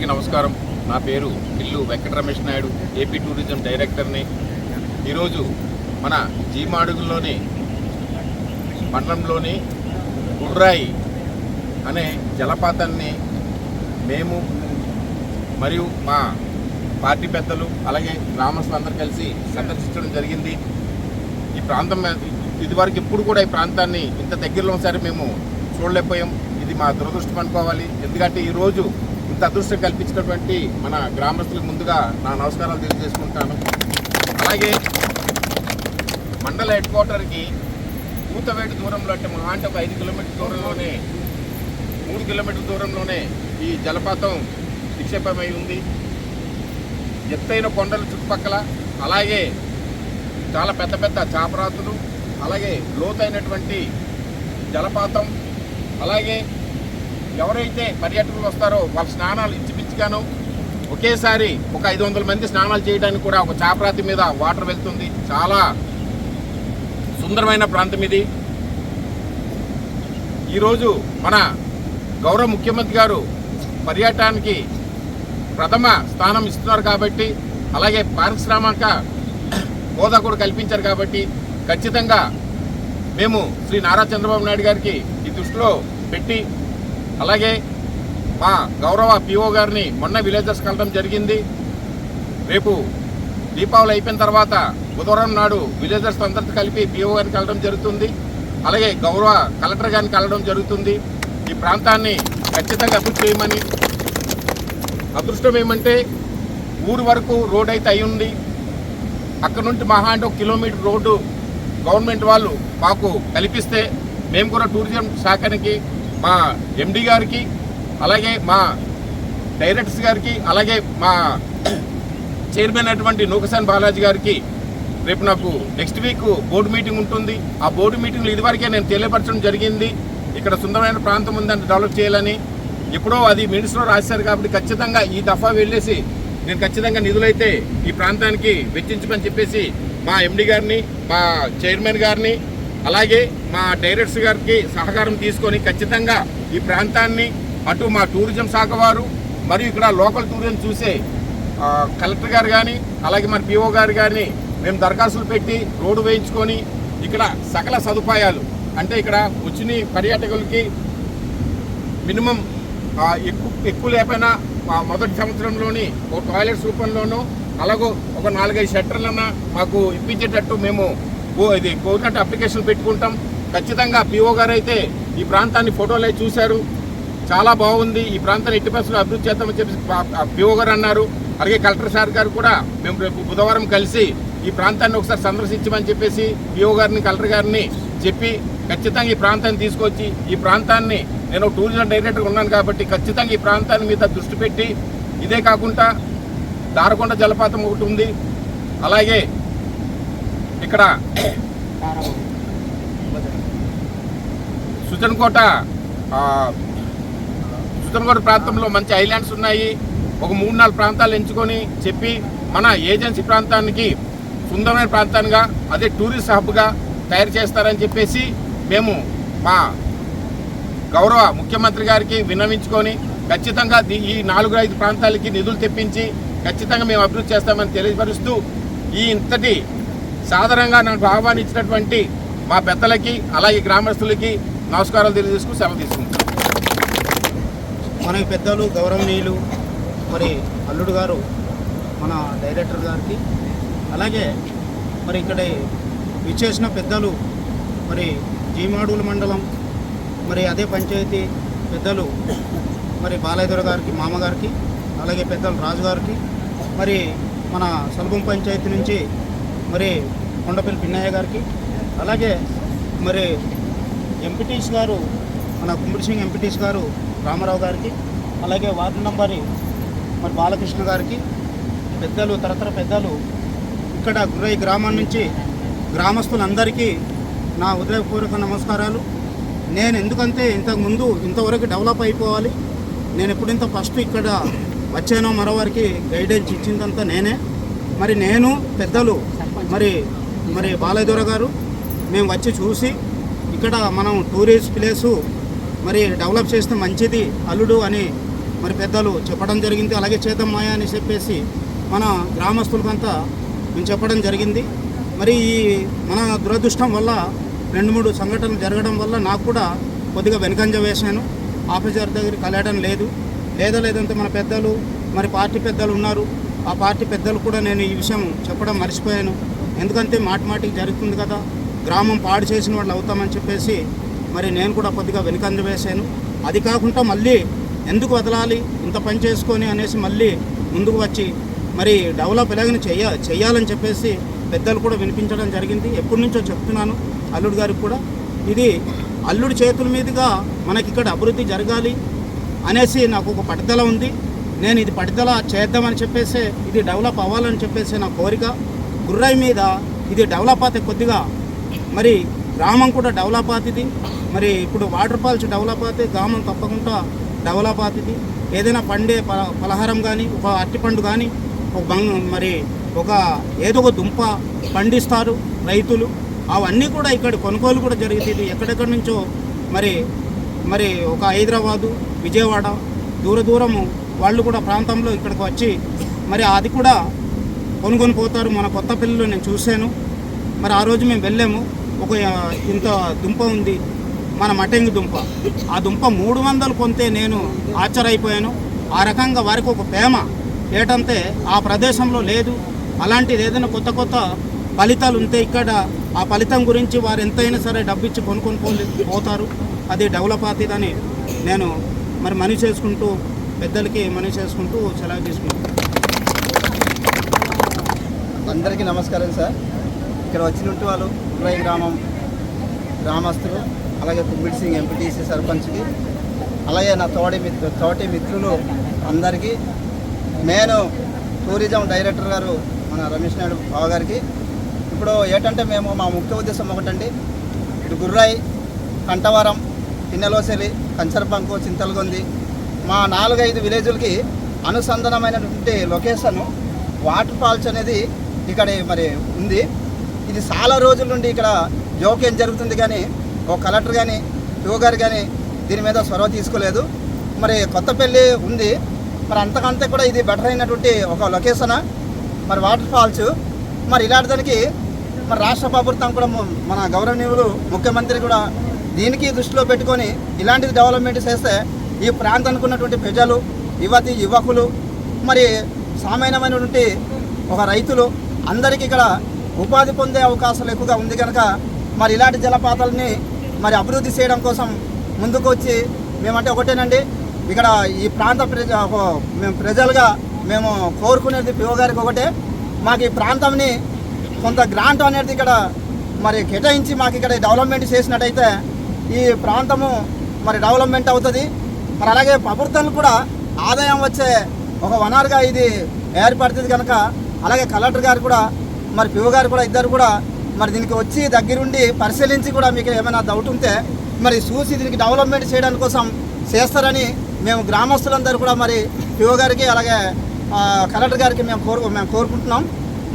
అందరికీ నమస్కారం. నా పేరు ఇల్లు వెంకట రమేష్ నాయుడు ఏపీ టూరిజం డైరెక్టర్ని. ఈరోజు మన జీమాడుగుల్లోని మండలంలోని గుర్రాయి అనే జలపాతాన్ని మేము మరియు మా పార్టీ పెద్దలు అలాగే గ్రామస్తులందరూ కలిసి సందర్శించడం జరిగింది. ఈ ప్రాంతం ఇదివరకు ఎప్పుడు కూడా ఈ ప్రాంతాన్ని ఇంత దగ్గరలో ఒకసారి మేము చూడలేకపోయాం. ఇది మా దురదృష్టం అనుకోవాలి. ఎందుకంటే ఈరోజు ఇంత అదృష్టం కల్పించినటువంటి మన గ్రామస్తులకు ముందుగా నా నమస్కారాలు తెలియజేసుకుంటాను. అలాగే మండల హెడ్ క్వార్టర్కి కూతవేటి దూరంలో అంటే మహా అంటే ఒక ఐదు కిలోమీటర్ దూరంలోనే మూడు కిలోమీటర్ దూరంలోనే ఈ జలపాతం నిక్షేపమై ఉంది. ఎత్తైన కొండల చుట్టుపక్కల అలాగే చాలా పెద్ద పెద్ద చాపరాతులు అలాగే లోతైనటువంటి జలపాతం అలాగే ఎవరైతే పర్యాటకులు వస్తారో వాళ్ళ స్నానాలు ఇంచుమించుగాను ఒకేసారి ఒక ఐదు వందల మంది స్నానాలు చేయడానికి కూడా ఒక చాపరాతి మీద వాటర్ వెళ్తుంది. చాలా సుందరమైన ప్రాంతం ఇది. ఈరోజు మన గౌరవ ముఖ్యమంత్రి గారు పర్యటనానికి ప్రథమ స్థానం ఇస్తున్నారు కాబట్టి అలాగే పారిశ్రామిక హోదా కూడా కల్పించారు కాబట్టి ఖచ్చితంగా మేము శ్రీ నారా చంద్రబాబు నాయుడు గారికి ఈ దృష్టిలో పెట్టి అలాగే మా గౌరవ పిఓ గారిని మొన్న విలేజర్స్ కలడం జరిగింది. రేపు దీపావళి అయిపోయిన తర్వాత బుధవారం నాడు విలేజర్స్ అందరితో కలిపి పిఓ గారిని కలడం జరుగుతుంది. అలాగే గౌరవ కలెక్టర్ గారిని కలడం జరుగుతుంది. ఈ ప్రాంతాన్ని ఖచ్చితంగా అభివృద్ధి చేయమని అదృష్టం ఏమంటే ఊరు వరకు రోడ్ అయితే అయి ఉంది. అక్కడ నుండి మహా అంటే ఒక కిలోమీటర్ రోడ్డు గవర్నమెంట్ వాళ్ళు మాకు కల్పిస్తే మేము కూడా టూరిజం శాఖనికి మా ఎండి గారికి అలాగే మా డైరెక్టర్స్ గారికి అలాగే మా చైర్మన్ అటువంటి నూకసాన్ బాలాజీ గారికి రేపు నాకు నెక్స్ట్ వీక్ బోర్డు మీటింగ్ ఉంటుంది. ఆ బోర్డు మీటింగ్లో ఇదివరకే నేను తెలియపరచడం జరిగింది. ఇక్కడ సుందరమైన ప్రాంతం ఉందని డెవలప్ చేయాలని. ఎప్పుడో అది మినిస్టర్ రాశారు కాబట్టి ఖచ్చితంగా ఈ దఫా వెళ్ళేసి నేను ఖచ్చితంగా నిధులైతే ఈ ప్రాంతానికి వెచ్చించమని చెప్పేసి మా ఎండి గారిని మా చైర్మన్ గారిని అలాగే మా డైరెక్టర్స్ గారికి సహకారం తీసుకొని ఖచ్చితంగా ఈ ప్రాంతాన్ని అటు మా టూరిజం శాఖ వారు మరియు ఇక్కడ లోకల్ టూరిజం చూసే కలెక్టర్ గారు కానీ అలాగే మన పిఓ గారు కానీ మేము దరఖాస్తులు పెట్టి రోడ్డు వేయించుకొని ఇక్కడ సకల సదుపాయాలు అంటే ఇక్కడ వచ్చిన పర్యాటకులకి మినిమం ఎక్కువ ఎక్కువ లేకపోయినా మొదటి సంవత్సరంలోని ఒక టాయిలెట్స్ రూపంలోనూ అలాగో ఒక నాలుగైదు షట్టర్లన్నా మాకు ఇప్పించేటట్టు మేము ఇది కోరినట్టు అప్లికేషన్ పెట్టుకుంటాం. ఖచ్చితంగా పిఓ గారు అయితే ఈ ప్రాంతాన్ని ఫోటోలు చూశారు. చాలా బాగుంది. ఈ ప్రాంతాన్ని ఎట్టి పరిస్థితుల్లో అభివృద్ధి చేద్దామని చెప్పి పిఓ గారు అన్నారు. అలాగే కలెక్టర్ సార్ గారు కూడా మేము రేపు బుధవారం కలిసి ఈ ప్రాంతాన్ని ఒకసారి సందర్శించమని చెప్పేసి పిఓ గారిని కలెక్టర్ గారిని చెప్పి ఖచ్చితంగా ఈ ప్రాంతాన్ని తీసుకొచ్చి ఈ ప్రాంతాన్ని నేను టూరిజం డైరెక్టర్ ఉన్నాను కాబట్టి ఖచ్చితంగా ఈ ప్రాంతాన్ని మీద దృష్టి పెట్టి ఇదే కాకుండా దారకొండ జలపాతం ఒకటి ఉంది. అలాగే ఇక్కడ సుజన్కోట సుజన్కోట ప్రాంతంలో మంచి ఐలాండ్స్ ఉన్నాయి. ఒక మూడు నాలుగు ప్రాంతాలు ఎంచుకొని చెప్పి మన ఏజెన్సీ ప్రాంతానికి సుందరమైన ప్రాంతానిగా అదే టూరిస్ట్ హబ్గా తయారు చేస్తారని చెప్పేసి మేము మా గౌరవ ముఖ్యమంత్రి గారికి విన్నవించుకొని ఖచ్చితంగా ఈ నాలుగు ఐదు ప్రాంతాలకి నిధులు తెప్పించి ఖచ్చితంగా మేము అభివృద్ధి చేస్తామని తెలియపరుస్తూ ఈ ఇంతటి సాధారణంగా నాకు ఆహ్వానించినటువంటి మా పెద్దలకి అలాగే గ్రామస్తులకి నమస్కారాలు తెలియజేసుకుని సెలవు తీసుకుంటాం మన పెద్దలు గౌరవనీయులు మరి అల్లుడు గారు మన డైరెక్టర్ గారికి అలాగే మరి ఇక్కడ విచ్చేసిన పెద్దలు మరి జీమాడూల మండలం మరి అదే పంచాయతీ పెద్దలు మరి బాలయ్యదొర గారికి మామగారికి అలాగే పెద్దలు రాజు గారికి మరి మన సల్భం పంచాయతీ నుంచి మరి కొండపల్లి పిన్నయ్య గారికి అలాగే మరి ఎంపీటీస్ గారు మన కుమ్మడి సింగ్ ఎంపీటీస్ గారు రామారావు గారికి అలాగే వార్డు నంబరి మరి బాలకృష్ణ గారికి పెద్దలు తరతర పెద్దలు ఇక్కడ గురై గ్రామం నుంచి గ్రామస్తులందరికీ నా హృదయపూర్వక నమస్కారాలు. నేను ఎందుకంటే ఇంతకుముందు ఇంతవరకు డెవలప్ అయిపోవాలి. నేను ఎప్పుడు ఇంత ఫస్ట్ ఇక్కడ వచ్చానో మరోవారికి గైడెన్స్ ఇచ్చిందంతా నేనే. మరి నేను పెద్దలు మరి మరి బాలయ్యదొర గారు మేము వచ్చి చూసి ఇక్కడ మనం టూరిస్ట్ ప్లేసు మరి డెవలప్ చేస్తే మంచిది అల్లుడు అని మరి పెద్దలు చెప్పడం జరిగింది. అలాగే చేతం మాయా అని చెప్పేసి మన గ్రామస్తులకంతా మేము చెప్పడం జరిగింది. మరి ఈ మన దురదృష్టం వల్ల రెండు మూడు సంఘటనలు జరగడం వల్ల నాకు కూడా కొద్దిగా వెనుకంజ వేశాను. ఆఫీసర్ దగ్గరికి కలయడం లేదు. లేదా లేదంటే మన పెద్దలు మరి పార్టీ పెద్దలు ఉన్నారు. ఆ పార్టీ పెద్దలు కూడా నేను ఈ విషయం చెప్పడం మర్చిపోయాను. ఎందుకంటే మాటి మాటికి జరుగుతుంది కదా. గ్రామం పాడు చేసిన వాళ్ళు అవుతామని చెప్పేసి మరి నేను కూడా కొద్దిగా వెనుకంజ వేశాను. అది కాకుండా మళ్ళీ ఎందుకు వదలాలి ఇంత పని చేసుకొని అనేసి మళ్ళీ ముందుకు వచ్చి మరి డెవలప్ ఎలాగైనా చెయ్య చేయాలని చెప్పేసి పెద్దలు కూడా వినిపించడం జరిగింది. ఎప్పటి నుంచో చెప్తున్నాను అల్లుడు గారికి కూడా. ఇది అల్లుడి చేతుల మీదుగా మనకి ఇక్కడ అభివృద్ధి జరగాలి అనేసి నాకు ఒక పట్టుదల ఉంది. నేను ఇది పట్టుదల చేద్దామని చెప్పేసి ఇది డెవలప్ అవ్వాలని చెప్పేసి నా కోరిక. గుర్రాయి మీద ఇది డెవలప్ అయితే కొద్దిగా. మరి గ్రామం కూడా డెవలప్ అవుతుంది. మరి ఇప్పుడు వాటర్ ఫాల్స్ డెవలప్ అయితే గ్రామం తప్పకుండా డెవలప్ అవుతుంది. ఏదైనా పండే పలహారం కానీ ఒక అరటిపండు కానీ ఒక బంగ్ మరి ఒక ఏదో ఒక దుంప పండిస్తారు రైతులు. అవన్నీ కూడా ఇక్కడ కొనుగోలు కూడా జరుగుతుంది. ఎక్కడెక్కడి నుంచో మరి మరి ఒక హైదరాబాదు విజయవాడ దూర దూరము వాళ్ళు కూడా ప్రాంతంలో ఇక్కడికి వచ్చి మరి అది కూడా కొనుక్కొని పోతారు. మన కొత్త పిల్లలు నేను చూశాను. మరి ఆ రోజు మేము వెళ్ళాము. ఒక ఇంత దుంప ఉంది. మన మటంగి దుంప. ఆ దుంప మూడు వందలు కొంతే నేను ఆశ్చర్యపోయాను. ఆ రకంగా వారికి ఒక ప్రేమ. ఏటంటే ఆ ప్రదేశంలో లేదు. అలాంటిది ఏదైనా కొత్త కొత్త ఫలితాలు ఉంటే ఇక్కడ ఆ ఫలితం గురించి వారు ఎంతైనా సరే డబ్బు ఇచ్చి కొనుక్కొని పోతారు. అది డెవలప్ అవుతుందని నేను మరి మనీ చేసుకుంటూ పెద్దలకి మనీ చేసుకుంటూ సెలవు తీసుకుంటాను అందరికీ నమస్కారం సార్. ఇక్కడ వచ్చినట్టు వాళ్ళు ఉర్రై గ్రామం గ్రామస్తులు అలాగే కుమ్మిడి సింగ్ ఎంపీటీసీ సర్పంచ్కి అలాగే నా తోటి మిత్రు తోటి మిత్రులు అందరికీ నేను టూరిజం డైరెక్టర్ గారు మన రమేష్ నాయుడు బావ గారికి. ఇప్పుడు ఏంటంటే మేము మా ముఖ్య ఉద్దేశం ఒకటండి. ఇటు గుర్రాయి కంటవరం పిన్నెలోసెలి కంచరబంకు చింతలగొంది మా నాలుగైదు విలేజులకి అనుసంధానమైనటువంటి లొకేషన్ వాటర్ ఫాల్స్ అనేది ఇక్కడ మరి ఉంది. ఇది చాలా రోజుల నుండి ఇక్కడ జోక్యం జరుగుతుంది కానీ ఒక కలెక్టర్ కానీ పిఓ గారు కానీ దీని మీద చొరవ తీసుకోలేదు. మరి కొత్తపల్లి ఉంది. మరి అంతకంతే కూడా ఇది బెటర్ అయినటువంటి ఒక లొకేషన్ మరి వాటర్ ఫాల్స్ మరి ఇలాంటి దానికి మరి రాష్ట్ర ప్రభుత్వం కూడా మన గౌరవనీయులు ముఖ్యమంత్రి కూడా దీనికి దృష్టిలో పెట్టుకొని ఇలాంటిది డెవలప్మెంట్ చేస్తే ఈ ప్రాంతానికి ఉన్నటువంటి ప్రజలు యువతి యువకులు మరి సామాన్యమైనటువంటి ఒక రైతులు అందరికీ ఇక్కడ ఉపాధి పొందే అవకాశాలు ఎక్కువగా ఉంది కనుక మరి ఇలాంటి జలపాతాలని మరి అభివృద్ధి చేయడం కోసం ముందుకు వచ్చి మేమంటే ఒకటేనండి. ఇక్కడ ఈ ప్రాంత ప్రజ మేము ప్రజలుగా మేము కోరుకునేది పిఓ గారికి ఒకటే. మాకు ఈ ప్రాంతంని కొంత గ్రాంట్ అనేది ఇక్కడ మరి కేటాయించి మాకు ఇక్కడ డెవలప్మెంట్ చేసినట్టయితే ఈ ప్రాంతము మరి డెవలప్మెంట్ అవుతుంది. మరి అలాగే ప్రభుత్వానికి కూడా ఆదాయం వచ్చే ఒక వనరుగా ఇది ఏర్పడుతుంది కనుక అలాగే కలెక్టర్ గారు కూడా మరి పిఓ గారు కూడా ఇద్దరు కూడా మరి దీనికి వచ్చి దగ్గరుండి పరిశీలించి కూడా మీకు ఏమైనా డౌట్ ఉంటే మరి చూసి దీనికి డెవలప్మెంట్ చేయడానికి కోసం చేస్తారని మేము గ్రామస్తులందరూ కూడా మరి పిఓ గారికి అలాగే కలెక్టర్ గారికి మేము కోరు మేము కోరుకుంటున్నాం.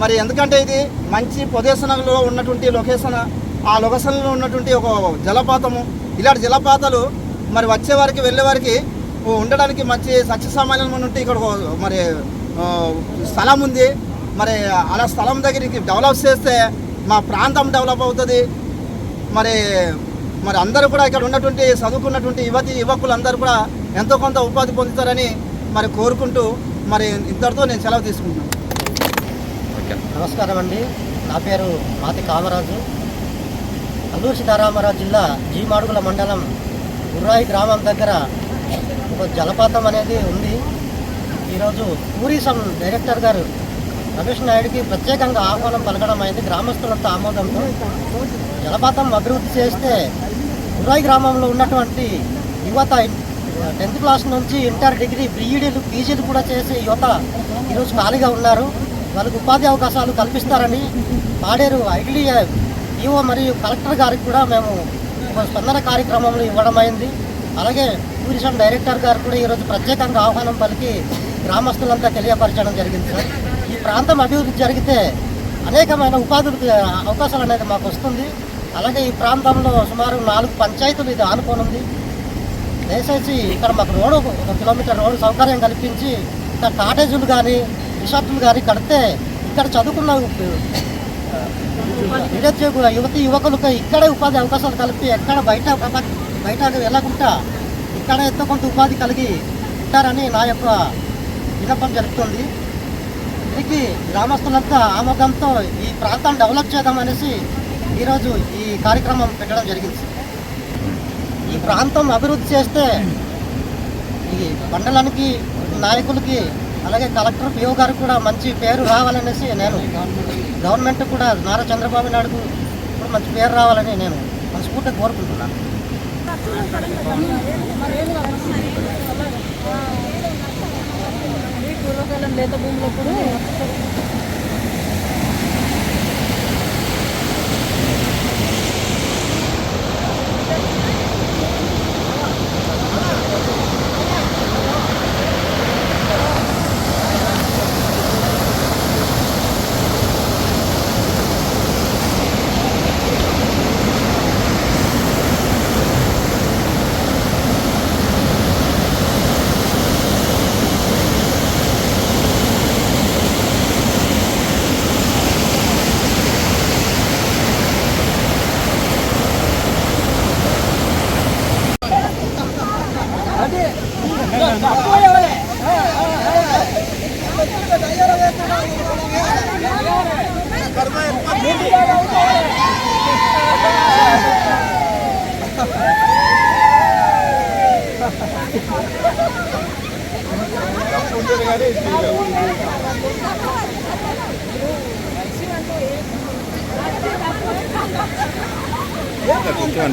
మరి ఎందుకంటే ఇది మంచి ప్రదేశంలో ఉన్నటువంటి లొకేషన్ ఆ లొకేషన్లో ఉన్నటువంటి ఒక జలపాతము. ఇలాంటి జలపాతాలు మరి వచ్చే వారికి వెళ్ళే వారికి ఉండడానికి మంచి సత్య సామాన్యం ఉంటే ఇక్కడ మరి స్థలం ఉంది. మరి అలా స్థలం దగ్గరికి డెవలప్ చేస్తే మా ప్రాంతం డెవలప్ అవుతుంది. మరి మరి అందరూ కూడా ఇక్కడ ఉన్నటువంటి చదువుకున్నటువంటి యువతి యువకులు అందరూ కూడా ఎంతో కొంత ఉపాధి పొందుతారని మరి కోరుకుంటూ మరి ఇంతటితో నేను సెలవు తీసుకుంటున్నాను. నమస్కారం అండి. నా పేరు మాతి కామరాజు. అల్లూరు సీతారామరాజు జిల్లా జీమాడుగుల మండలం గుర్రాయి గ్రామం దగ్గర ఒక జలపాతం అనేది ఉంది. ఈరోజు టూరిజం డైరెక్టర్ గారు రమేష్ నాయుడికి ప్రత్యేకంగా ఆహ్వానం పలకడం అయింది గ్రామస్తులంతా ఆమోదంతో. జలపాతం అభివృద్ధి చేస్తే ఉరాయి గ్రామంలో ఉన్నటువంటి యువత టెన్త్ క్లాస్ నుంచి ఇంటర్ డిగ్రీ బీఈడీలు పీజీలు కూడా చేసే యువత ఈరోజు ఖాళీగా ఉన్నారు. వాళ్ళకు ఉపాధి అవకాశాలు కల్పిస్తారని పాడేరు ఐటీ ఈఓ మరియు కలెక్టర్ గారికి కూడా మేము ఒక స్పందన కార్యక్రమంలో ఇవ్వడం అయింది. అలాగే టూరిజం డైరెక్టర్ గారు కూడా ఈరోజు ప్రత్యేకంగా ఆహ్వానం పలికి గ్రామస్తులంతా తెలియపరచడం జరిగింది సార్. ఈ ప్రాంతం అభివృద్ధి జరిగితే అనేకమైన ఉపాధి అవకాశాలు అనేది మాకు వస్తుంది. అలాగే ఈ ప్రాంతంలో సుమారు నాలుగు పంచాయతీలు ఇది ఆనుకోనుంది. దయచేసి ఇక్కడ మాకు రోడ్డు ఒక కిలోమీటర్ రోడ్డు సౌకర్యం కల్పించి ఇక్కడ కాటేజీలు కానీ రిసార్ట్లు కానీ కడితే ఇక్కడ చదువుకున్న నిరుద్యోగ యువతి యువకులకు ఇక్కడే ఉపాధి అవకాశాలు కలిపి ఎక్కడ బయట బయట వెళ్ళకుండా ఇక్కడ ఎంతో కొంత ఉపాధి కలిగి ఉంటారని నా యొక్క విన్నపం జరుగుతుంది. దీనికి గ్రామస్తులంతా ఆమోదంతో ఈ ప్రాంతాన్ని డెవలప్ చేద్దామనేసి ఈరోజు ఈ కార్యక్రమం పెట్టడం జరిగింది. ఈ ప్రాంతం అభివృద్ధి చేస్తే ఈ మండలానికి నాయకులకి అలాగే కలెక్టర్ పిఓ గారికి కూడా మంచి పేరు రావాలనేసి నేను గవర్నమెంట్ కూడా నారా చంద్రబాబు నాయుడుకు కూడా మంచి పేరు రావాలని నేను మనస్ఫూర్తిగా కోరుకుంటున్నాను. పూర్వకాలం లేత భూములప్పుడు కొంచెం